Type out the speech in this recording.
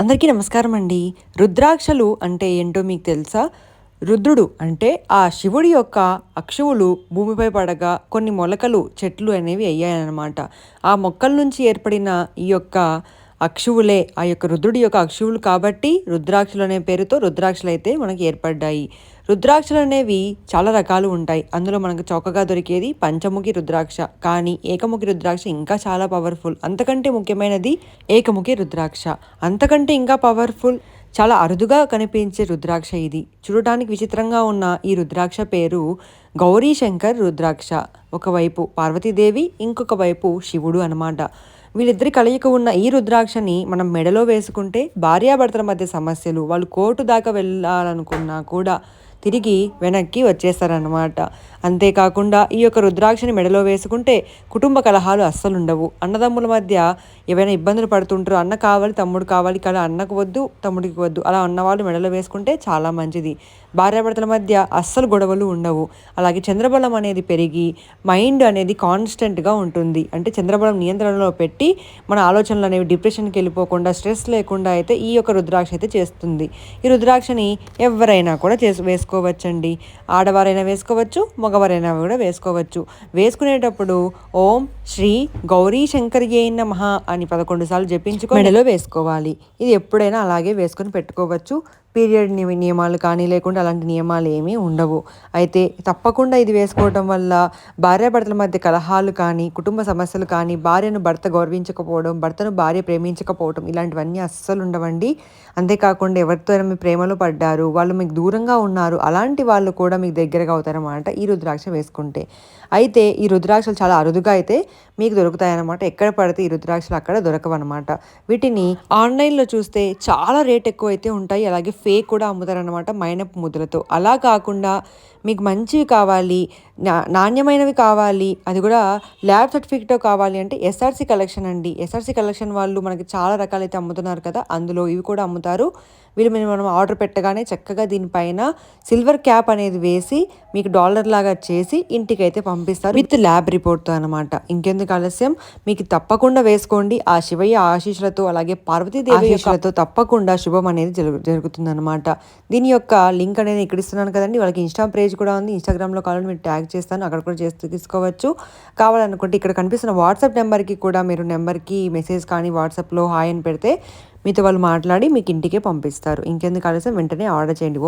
అందరికీ నమస్కారం అండి రుద్రాక్షలు అంటే ఏంటో మీకు తెలుసా? రుద్రుడు అంటే ఆ శివుడి యొక్క అక్షువులు భూమిపై పడగా కొన్ని మొలకలు చెట్లు అనేవి అయ్యాయన్నమాట. ఆ మొక్కల నుంచి ఏర్పడిన ఈ యొక్క అక్షువులే. ఆ యొక్క రుద్రుడి యొక్క అక్షువులు కాబట్టి రుద్రాక్షలు అనే పేరుతో రుద్రాక్షలు అయితే మనకి ఏర్పడ్డాయి. రుద్రాక్షలు అనేవి చాలా రకాలు ఉంటాయి. అందులో మనకు చౌకగా దొరికేది పంచముఖి రుద్రాక్ష. కానీ ఏకముఖి రుద్రాక్ష ఇంకా చాలా పవర్ఫుల్ అంతకంటే ముఖ్యమైనది ఏకముఖి రుద్రాక్ష. అంతకంటే ఇంకా పవర్ఫుల్ చాలా అరుదుగా కనిపించే రుద్రాక్ష ఇది. చూడటానికి విచిత్రంగా ఉన్న ఈ రుద్రాక్ష పేరు గౌరీ శంకర్ రుద్రాక్ష. ఒకవైపు పార్వతీదేవి ఇంకొక వైపు శివుడు అనమాట వీళ్ళిద్దరి కలయిక ఉన్న ఈ రుద్రాక్షని మనం మెడలో వేసుకుంటే భార్యాభర్తల మధ్య సమస్యలు వాళ్ళు కోర్టు దాకా వెళ్ళాలనుకున్నా కూడా తిరిగి వెనక్కి వచ్చేస్తారన్నమాట. అంతేకాకుండా ఈ యొక్క రుద్రాక్షని మెడలో వేసుకుంటే కుటుంబ కలహాలు అస్సలు ఉండవు అన్నదమ్ముల మధ్య ఏవైనా ఇబ్బందులు పడుతుంటారు అన్న కావాలి తమ్ముడు కావాలి కదా అన్నకు వద్దు తమ్ముడికి వద్దు అలా అన్నవాళ్ళు మెడలో వేసుకుంటే చాలా మంచిది. భార్యాభర్తల మధ్య అస్సలు గొడవలు ఉండవు. అలాగే చంద్రబలం అనేది పెరిగి మైండ్ అనేది కాన్స్టెంట్గా ఉంటుంది. అంటే చంద్రబలం నియంత్రణలో పెట్టి మన ఆలోచనలు అనేవి డిప్రెషన్కి వెళ్ళిపోకుండా స్ట్రెస్ లేకుండా అయితే ఈ యొక్క రుద్రాక్ష అయితే చేస్తుంది. ఈ రుద్రాక్షని ఎవరైనా కూడా చేసి వేసుకోవచ్చండి. ఆడవారైనా వేసుకోవచ్చు మగవారైనా కూడా వేసుకోవచ్చు. వేసుకునేటప్పుడు ఓం శ్రీ గౌరీ శంకర్యే నమః అని పదకొండు సార్లు జపించుకో మెడలో వేసుకోవాలి. ఇది ఎప్పుడైనా అలాగే వేసుకొని పెట్టుకోవచ్చు. పీరియడ్ నియమాలు కానీ లేకుండా అలాంటి నియమాలు ఏమీ ఉండవు. అయితే తప్పకుండా ఇది వేసుకోవడం వల్ల భార్యాభర్తల మధ్య కలహాలు కానీ కుటుంబ సమస్యలు కానీ భార్యను భర్త గౌరవించకపోవడం భర్తను భార్య ప్రేమించకపోవడం ఇలాంటివన్నీ అస్సలు ఉండవండి. అంతేకాకుండా ఎవరితో మీ ప్రేమలో పడ్డారు వాళ్ళు మీకు దూరంగా ఉన్నారు అలాంటి వాళ్ళు కూడా మీకు దగ్గరగా అవుతారన్నమాట ఈ రుద్రాక్ష వేసుకుంటే. అయితే ఈ రుద్రాక్షలు చాలా అరుదుగా అయితే మీకు దొరుకుతాయన్నమాట. ఎక్కడ పడితే ఈ రుద్రాక్షలు అక్కడ దొరకవన్నమాట. వీటిని ఆన్లైన్లో చూస్తే చాలా రేట్ ఎక్కువ అయితే ఉంటాయి. అలాగే ఫేక్ కూడా అమ్ముతారనమాట మైనపు ముద్రతో. అలా కాకుండా మీకు మంచివి కావాలి నాణ్యమైనవి కావాలి. అది కూడా ల్యాబ్ సర్టిఫికేట్ కావాలి అంటే ఎస్ఆర్సీ కలెక్షన్ అండి. ఎస్ఆర్సీ కలెక్షన్ వాళ్ళు మనకి చాలా రకాలైతే అమ్ముతున్నారు కదా అందులో ఇవి కూడా అమ్ముతారు. వీళ్ళు మీరు మనం ఆర్డర్ పెట్టగానే చక్కగా దీనిపైన సిల్వర్ క్యాప్ అనేది వేసి మీకు డాలర్ లాగా చేసి ఇంటికైతే పంపిస్తారు. విత్ ల్యాబ్ రిపోర్ట్తో అనమాట ఇంకెందుకు ఆలస్యం? మీకు తప్పకుండా వేసుకోండి. ఆ శివయ్య ఆశీస్సులతో అలాగే పార్వతీదేవి ఆశీస్సులతో తప్పకుండా శుభం అనేది జరుగు జరుగుతుంది అనమాట దీని యొక్క లింక్ అనేది ఇక్కడ ఇస్తున్నాను కదండి. వాళ్ళకి ఇన్స్టా పేజ్ కూడా ఉంది. ఇన్స్టాగ్రామ్లో కావాలని మీరు ట్యాగ్ చేస్తాను అక్కడ కూడా చేస్తూ తీసుకోవచ్చు. కావాలనుకుంటే ఇక్కడ కనిపిస్తున్న వాట్సాప్ నెంబర్కి కూడా మీరు నెంబర్కి మెసేజ్ కానీ వాట్సాప్లో హాయ్ అని పెడితే మీతో వాళ్ళు మాట్లాడి మీకు ఇంటికే పంపిస్తారు. ఇంకెందుకు ఆలస్యం? వెంటనే ఆర్డర్ చేయండి.